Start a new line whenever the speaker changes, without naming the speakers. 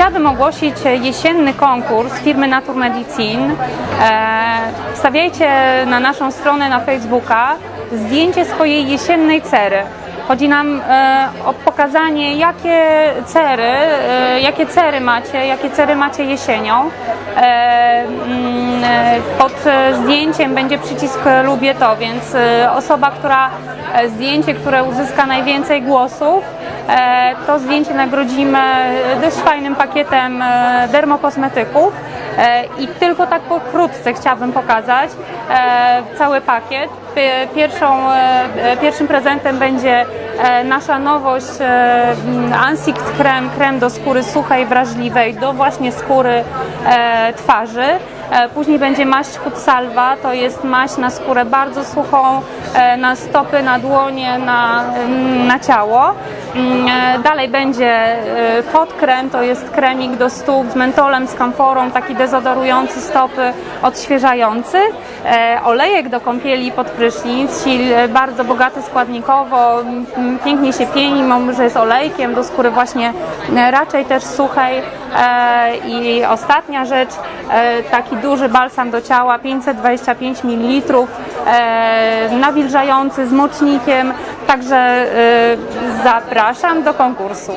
Chciałabym ogłosić jesienny konkurs firmy Natur Medicine. Wstawiajcie na naszą stronę na Facebooka zdjęcie swojej jesiennej cery. Chodzi nam e, o pokazanie, jakie cery, e, jakie cery macie, jakie cery macie jesienią. E, mm, Pod zdjęciem będzie przycisk lubię to, więc osoba, która zdjęcie, które uzyska najwięcej głosów, to zdjęcie nagrodzimy dość fajnym pakietem e, dermokosmetyków. E, I tylko tak pokrótce chciałabym pokazać e, cały pakiet. Pi- Pierwszą, e, e, pierwszym prezentem będzie e, nasza nowość e, mm, Krem, krem do skóry suchej, wrażliwej, do właśnie skóry e, twarzy. E, Później będzie maść Hut Salva, to jest maść na skórę bardzo suchą, e, na stopy, na dłonie, na, mm, na ciało. Mm, e, Dalej będzie e, Fot Krem, to jest kremik do stóp z mentolem, z kamforą, taki dezodorujący stopy, odświeżający. E, Olejek do kąpieli pod prysznic, bardzo bogaty składnikowo, m, pięknie się pieni, mimo że jest olejkiem do skóry właśnie raczej też suchej. I ostatnia rzecz, taki duży balsam do ciała, 525 ml, nawilżający z mocznikiem, także e, zapraszam do konkursu.